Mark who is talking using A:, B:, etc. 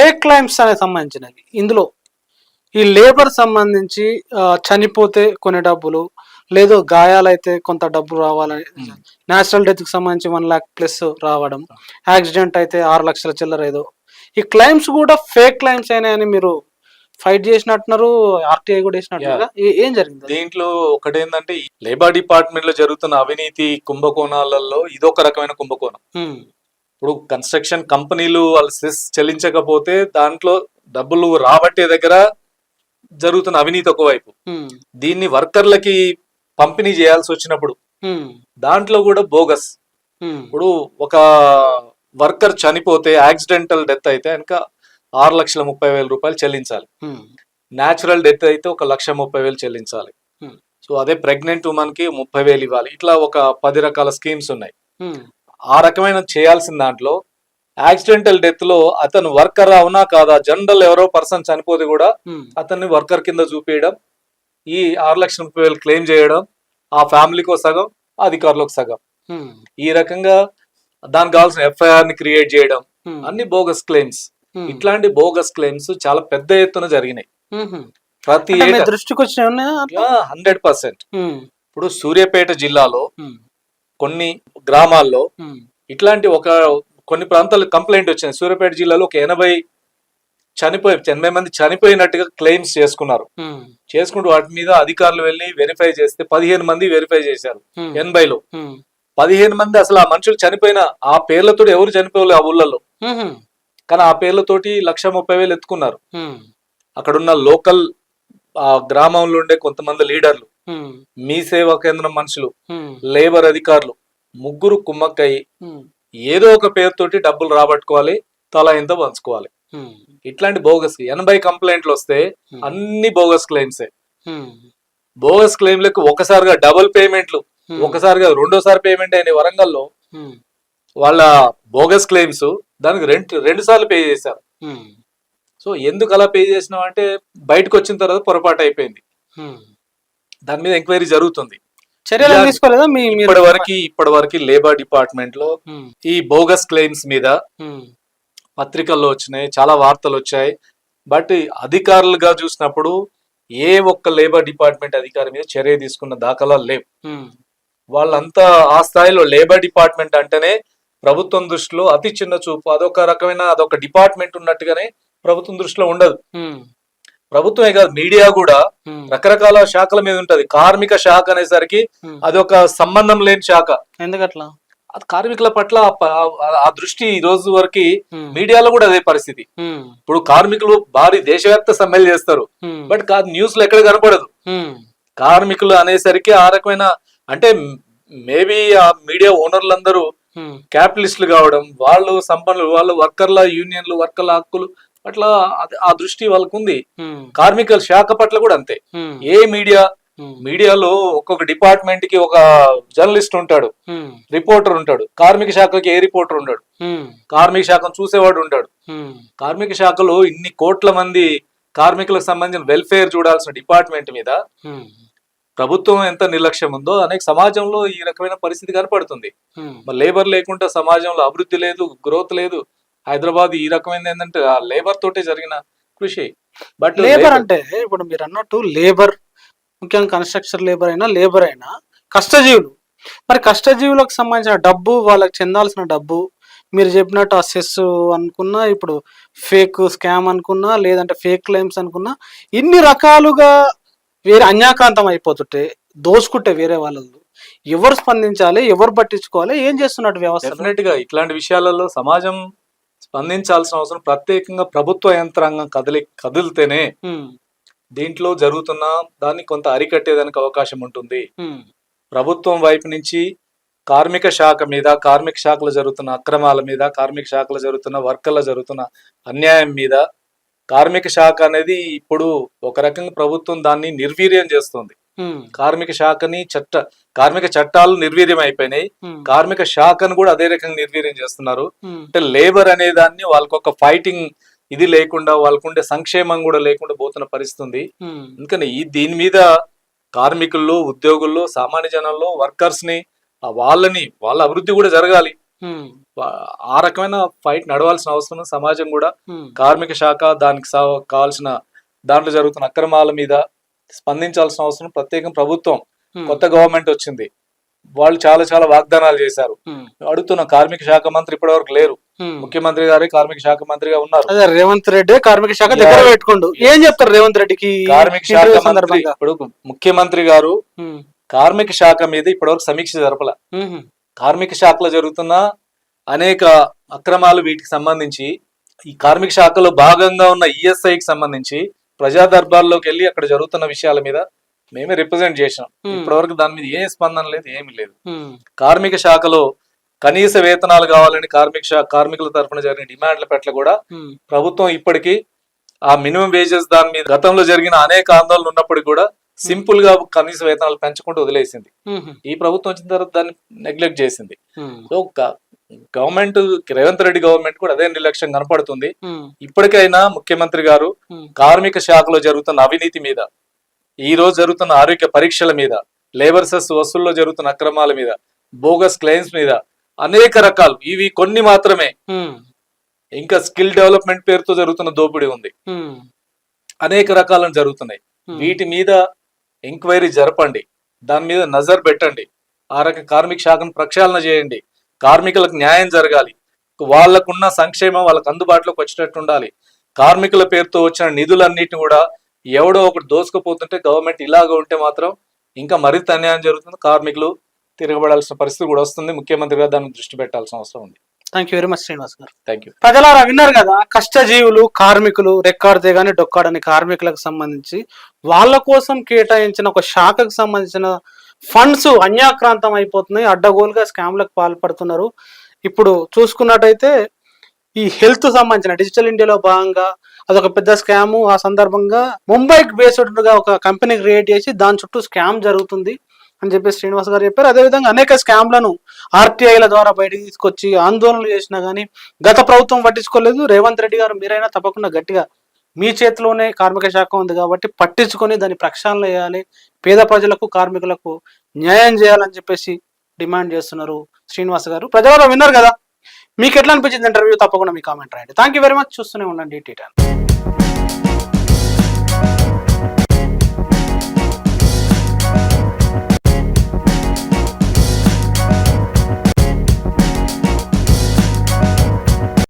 A: Fake claims అనేది సంబంధించినవి. ఇందులో ఈ లేబర్ సంబంధించి చనిపోతే కొన్ని డబ్బులు లేదు గాయాలైతే కొంత డబ్బు రావాలని నేచురల్ డెత్కి సంబంధించి వన్ లాక్ ప్లస్ రావడం యాక్సిడెంట్ అయితే ఆరు లక్షల చిల్లర ఏదో. ఈ క్లైమ్స్ కూడా ఫేక్ క్లైమ్స్ అయినాయని మీరు ఫైట్ చేసినట్టున్నారు ఆర్టీఐ కూడా వేసినట్టున్నారా ఏ- జరిగింది?
B: దీంట్లో ఒకటేంటంటే లేబర్ డిపార్ట్మెంట్లో జరుగుతున్న అవినీతి కుంభకోణాలలో ఇదొక రకమైన కుంభకోణం. ఇప్పుడు కన్స్ట్రక్షన్ కంపెనీలు వాళ్ళు సెస్ చెల్లించకపోతే దాంట్లో డబ్బులు రాబట్టే దగ్గర జరుగుతున్న అవినీతి ఒకవైపు. దీన్ని వర్కర్లకి పంపిణీ చేయాల్సి వచ్చినప్పుడు దాంట్లో కూడా బోగస్. ఇప్పుడు ఒక వర్కర్ చనిపోతే యాక్సిడెంటల్ డెత్ అయితే కనుక ఆరు లక్షల ముప్పై వేల రూపాయలు చెల్లించాలి. న్యాచురల్ డెత్ అయితే ఒక లక్ష ముప్పై వేలు చెల్లించాలి. సో అదే ప్రెగ్నెంట్ ఉమెన్కి ముప్పై వేలు ఇవ్వాలి. ఇట్లా ఒక పది రకాల స్కీమ్స్ ఉన్నాయి. ఆ రకమైన చేయాల్సిన దాంట్లో యాక్సిడెంటల్ డెత్లో అతను వర్కర్ అవునా కాదా జనరల్ ఎవరో పర్సన్ చనిపోతే కూడా అతన్ని వర్కర్ కింద చూపించడం ఈ ఆరు లక్షల ముప్పై వేలు క్లెయిమ్ చేయడం ఆ ఫ్యామిలీకి సగం అధికారులకు సగం. ఈ రకంగా దానికి కావాల్సిన ఎఫ్ఐఆర్ని క్రియేట్ చేయడం అన్ని బోగస్ క్లెయిమ్స్. ఇట్లాంటి బోగస్ క్లెయిమ్స్ చాలా పెద్ద ఎత్తున జరిగినాయి. ప్రతి
A: దృష్టికి అట్లా?
B: Hundred percent. ఇప్పుడు సూర్యాపేట జిల్లాలో కొన్ని గ్రామాల్లో ఇట్లాంటి ఒక కొన్ని ప్రాంతాలు కంప్లైంట్ వచ్చింది. సూర్యాపేట జిల్లాలో ఒక ఎనభై చనిపోయి ఎనభై మంది చనిపోయినట్టుగా క్లెయిమ్స్ చేసుకున్నారు. చేసుకుంటూ వాటి మీద అధికారులు వెళ్ళి వెరిఫై చేస్తే పదిహేను మంది వెరిఫై చేశారు ఎనభైలో. పదిహేను మంది అసలు ఆ మనుషులు చనిపోయిన ఆ పేర్లతో ఎవరు చనిపోలే ఆ ఊళ్ళల్లో.
A: ఉమ్,
B: కానీ ఆ పేర్లతోటి లక్ష ముప్పై వేలు ఎత్తుకున్నారు. అక్కడున్న లోకల్ ఆ గ్రామంలో ఉండే కొంతమంది లీడర్లు మీ సేవా కేంద్రం మనుషులు లేబర్ అధికారులు ముగ్గురు కుమ్మక్కయి
A: ఉమ్,
B: ఏదో ఒక పేరుతోటి డబ్బులు రాబట్టుకోవాలి తలా ఇంత పంచుకోవాలి. ఇట్లాంటి బోగస్ ఎనభై కంప్లైంట్లు వస్తే. అన్ని బోగస్ క్లెయిమ్సే. బోగస్ క్లెయిమ్లకు ఒకసారిగా డబుల్ పేమెంట్లు ఒకసారిగా రెండోసారి పేమెంట్ అయిన వరంగల్లో వాళ్ళ బోగస్ క్లెయిమ్స్ దానికి రెండు రెండు సార్లు పే చేశారు. సో ఎందుకు అలా పే చేసినాం అంటే బయటకు వచ్చిన తర్వాత పొరపాటు అయిపోయింది. దాని మీద ఎంక్వైరీ జరుగుతుంది.
A: చర్యలు తీసుకోలేదా? మీ
B: ఇప్పటి వరకు ఇప్పటి వరకు లేబర్
A: డిపార్ట్మెంట్లో
B: ఈ బోగస్ క్లెయిమ్స్ మీద పత్రికల్లో వచ్చినాయి చాలా వార్తలు వచ్చాయి. బట్ అధికారులుగా చూసినప్పుడు ఏ ఒక్క లేబర్ డిపార్ట్మెంట్ అధికారి మీద చర్య తీసుకున్న దాఖలాలు లేవు. వాళ్ళంతా ఆ స్థాయిలో లేబర్ డిపార్ట్మెంట్ అంటేనే ప్రభుత్వం దృష్టిలో అతి చిన్న చూపు అదొక రకమైన అదొక డిపార్ట్మెంట్ ఉన్నట్టుగానే ప్రభుత్వం దృష్టిలో ఉండదు. ప్రభుత్వమే కాదు మీడియా కూడా రకరకాల శాఖల మీద ఉంటది. కార్మిక శాఖ అనేసరికి
A: ఉమ్.
B: అదొక సంబంధం లేని శాఖ.
A: ఎందుకట్లా?
B: అది కార్మికుల పట్ల ఆ దృష్టి ఈ రోజు వరకు మీడియాలో కూడా అదే పరిస్థితి. ఇప్పుడు కార్మికులు భారీ దేశవ్యాప్త సమ్మెలు చేస్తారు. బట్ కాదు న్యూస్లో ఎక్కడ కనపడదు. కార్మికులు అనేసరికి ఆ రకమైన అంటే మేబీ ఆ మీడియా ఓనర్లందరూ క్యాపిటలిస్టులు కావడం వాళ్ళు సంపన్నులు వాళ్ళు వర్కర్ల యూనియన్లు వర్కర్ల హక్కులు అట్లా ఆ దృష్టి వాళ్ళకు ఉంది
A: ఉమ్,
B: కార్మికుల శాఖ పట్ల కూడా అంతే. ఏ మీడియా మీడియాలో ఒక్కొక్క డిపార్ట్మెంట్కి ఒక జర్నలిస్ట్ ఉంటాడు రిపోర్టర్ ఉంటాడు కార్మిక శాఖకి ఏ రిపోర్టర్ ఉంటాడు కార్మిక శాఖను చూసేవాడు ఉంటాడు కార్మిక శాఖలో ఇన్ని కోట్ల మంది కార్మికులకు సంబంధించిన వెల్ఫేర్ చూడాల్సిన డిపార్ట్మెంట్ మీద ప్రభుత్వం ఎంత నిర్లక్ష్యం ఉందో అనేక సమాజంలో ఈ రకమైన పరిస్థితి కనపడుతుంది. మరి లేబర్ లేకుండా సమాజంలో అభివృద్ధి లేదు గ్రోత్ లేదు హైదరాబాద్ ఈ రకమైన ఏంటంటే ఆ లేబర్ తోటే జరిగిన కృషి. బట్
A: లేబర్ అంటే ఇప్పుడు మీరు అన్నట్టు లేబర్ ముఖ్యంగా కన్స్ట్రక్షన్ లేబర్ అయినా లేబర్ అయినా కష్టజీవులు. మరి కష్టజీవులకు సంబంధించిన డబ్బు వాళ్ళకి చెందాల్సిన డబ్బు మీరు చెప్పినట్టు ఆ సెస్ అనుకున్నా ఇప్పుడు ఫేక్ స్కామ్ అనుకున్నా లేదంటే ఫేక్ క్లెయిమ్స్ అనుకున్నా ఇన్ని రకాలుగా వేరే అన్యాకాంతం అయిపోతుంటే దోసుకుంటే వేరే వాళ్ళు ఎవరు స్పందించాలి ఎవరు పట్టించుకోవాలి ఏం చేస్తున్నట్టు వ్యవస్థ
B: డెఫినెట్గా ఇట్లాంటి విషయాలలో సమాజం స్పందించాల్సిన అవసరం. ప్రత్యేకంగా ప్రభుత్వ యంత్రాంగం కదిలి కదిలితేనే దీంట్లో జరుగుతున్న దాన్ని కొంత అరికట్టేదానికి అవకాశం ఉంటుంది. ప్రభుత్వం వైపు నుంచి కార్మిక శాఖ మీద కార్మిక శాఖలో జరుగుతున్న అక్రమాల మీద కార్మిక శాఖలో జరుగుతున్న వర్కర్లో జరుగుతున్న అన్యాయం మీద కార్మిక శాఖ అనేది ఇప్పుడు ఒక రకంగా ప్రభుత్వం దాన్ని నిర్వీర్యం చేస్తుంది. కార్మిక శాఖని చట్ట కార్మిక చట్టాలు నిర్వీర్యం అయిపోయినాయి. కార్మిక శాఖను కూడా అదే రకంగా నిర్వీర్యం చేస్తున్నారు. అంటే లేబర్ అనే దాన్ని వాళ్ళకి ఒక ఫైటింగ్ ఇది లేకుండా వాళ్ళకుండే సంక్షేమం కూడా లేకుండా పోతున్న పరిస్థితి ఉంది అందుకని ఈ దీని మీద కార్మికుల్లో ఉద్యోగుల్లో సామాన్య జనంలో వర్కర్స్ని వాళ్ళని వాళ్ళ అభివృద్ధి కూడా జరగాలి. ఆ రకమైన ఫైట్ నడవాల్సిన అవసరం సమాజం కూడా కార్మిక శాఖ దానికి కావాల్సిన దాంట్లో జరుగుతున్న అక్రమాల మీద స్పందించాల్సిన అవసరం ప్రత్యేకం ప్రభుత్వం కొత్త గవర్నమెంట్ వచ్చింది. వాళ్ళు చాలా చాలా వాగ్దానాలు చేశారు. అడుగుతున్న కార్మిక శాఖ మంత్రి ఇప్పటివరకు లేరు.
A: ఉమ్.
B: ముఖ్యమంత్రి గారే కార్మిక శాఖ మంత్రిగా ఉన్నారు.
A: అదే రేవంత్ రెడ్డి కార్మిక శాఖ దగ్గర. పెట్టుకోండు. ఏం చెప్తారు రేవంత్ రెడ్డికి
B: కార్మిక శాఖ మంత్రి ఇప్పుడు ముఖ్యమంత్రి గారు కార్మిక శాఖ మీద ఇప్పటివరకు సమీక్ష జరపల. కార్మిక శాఖలో జరుగుతున్న అనేక అక్రమాలు వీటికి సంబంధించి ఈ కార్మిక శాఖలో భాగంగా ఉన్న ఈఎస్ఐకి సంబంధించి ప్రజా దర్బార్లోకి వెళ్ళి అక్కడ జరుగుతున్న విషయాల మీద మేమే రిప్రజెంట్ చేసాం
A: Hmm.
B: ఇప్పటివరకు దాని మీద ఏ స్పందన లేదు ఏమీ లేదు. కార్మిక శాఖలో కనీస వేతనాలు కావాలని కార్మిక శాఖ కార్మికుల తరఫున జరిగిన డిమాండ్ల పట్ల కూడా ప్రభుత్వం ఇప్పటికీ ఆ మినిమం వేజెస్ దాని మీద గతంలో జరిగిన అనేక ఆందోళనలు ఉన్నప్పటికీ కూడా సింపుల్గా కనీస వేతనాలు పెంచుకుంటూ వదిలేసింది. ఈ ప్రభుత్వం వచ్చిన తర్వాత దాన్ని నెగ్లెక్ట్ చేసింది. So government Revanth Reddy government కూడా అదే నిర్లక్ష్యం కనపడుతుంది. ఇప్పటికైనా ముఖ్యమంత్రి గారు కార్మిక శాఖలో జరుగుతున్న అవినీతి మీద ఈ రోజు జరుగుతున్న ఆరోగ్య పరీక్షల మీద లేబర్ సెస్ వసూల్లో జరుగుతున్న అక్రమాల మీద బోగస్ క్లెయిమ్స్ మీద అనేక రకాలు ఇవి కొన్ని మాత్రమే. ఇంకా స్కిల్ డెవలప్మెంట్ పేరుతో జరుగుతున్న దోపిడీ ఉంది. అనేక రకాలను జరుగుతున్నాయి. వీటి మీద ఎంక్వైరీ జరపండి. దాని మీద నజర్ పెట్టండి. ఆ రకం కార్మిక శాఖను ప్రక్షాళన చేయండి. కార్మికులకు న్యాయం జరగాలి. వాళ్ళకున్న సంక్షేమం వాళ్ళకు అందుబాటులోకి వచ్చేటట్టు ఉండాలి. కార్మికుల పేరుతో వచ్చిన నిధులన్నిటిని కూడా ఎవడో ఒకటి దోసుకుపోతుంటే గవర్నమెంట్ ఇలాగ ఉంటే మాత్రం ఇంకా మరింత అన్యాయం జరుగుతుంది. కార్మికులు తిరగబడాల్సిన పరిస్థితి కూడా వస్తుంది. ముఖ్యమంత్రి గారు దాన్ని దృష్టి పెట్టాల్సిన అవసరం ఉంది.
A: Thank you very much Srinivas garu.
B: Thank you
A: ప్రజలారా విన్నారు కదా కష్టజీవులు కార్మికులు రెక్కాడితే గాని డొక్కాడని కార్మికులకు సంబంధించి వాళ్ళ కోసం కేటాయించిన ఒక శాఖకు సంబంధించిన ఫండ్స్ అన్యాక్రాంతం అయిపోతున్నాయి అడ్డగోలుగా స్కామ్లకు పాల్పడుతున్నారు. ఇప్పుడు చూసుకున్నట్టయితే ఈ హెల్త్ సంబంధించిన డిజిటల్ ఇండియాలో భాగంగా అదొక పెద్ద స్కాము. ఆ సందర్భంగా ముంబైకి బేస్డ్గా ఒక కంపెనీ క్రియేట్ చేసి దాని చుట్టూ స్కామ్ జరుగుతుంది అని చెప్పి శ్రీనివాస్ గారు చెప్పారు. అదేవిధంగా అనేక స్కామ్లను ఆర్టీఐల ద్వారా బయటకు తీసుకొచ్చి ఆందోళనలు చేసినా కానీ గత ప్రభుత్వం పట్టించుకోలేదు. రేవంత్ రెడ్డి గారు మీరైనా తప్పకుండా గట్టిగా మీ చేతిలోనే కార్మిక శాఖ ఉంది కాబట్టి పట్టించుకొని దాన్ని ప్రక్షాళన చేయాలి. పేద ప్రజలకు కార్మికులకు న్యాయం చేయాలని చెప్పేసి డిమాండ్ చేస్తున్నారు శ్రీనివాస్ గారు. ప్రజలు విన్నారు కదా? మీకు ఎట్లా అనిపించింది ఇంటర్వ్యూ? తప్పకుండా మీ కామెంట్ రాయండి. థ్యాంక్ యూ వెరీ మచ్ చూస్తూనే ఉండండి టీ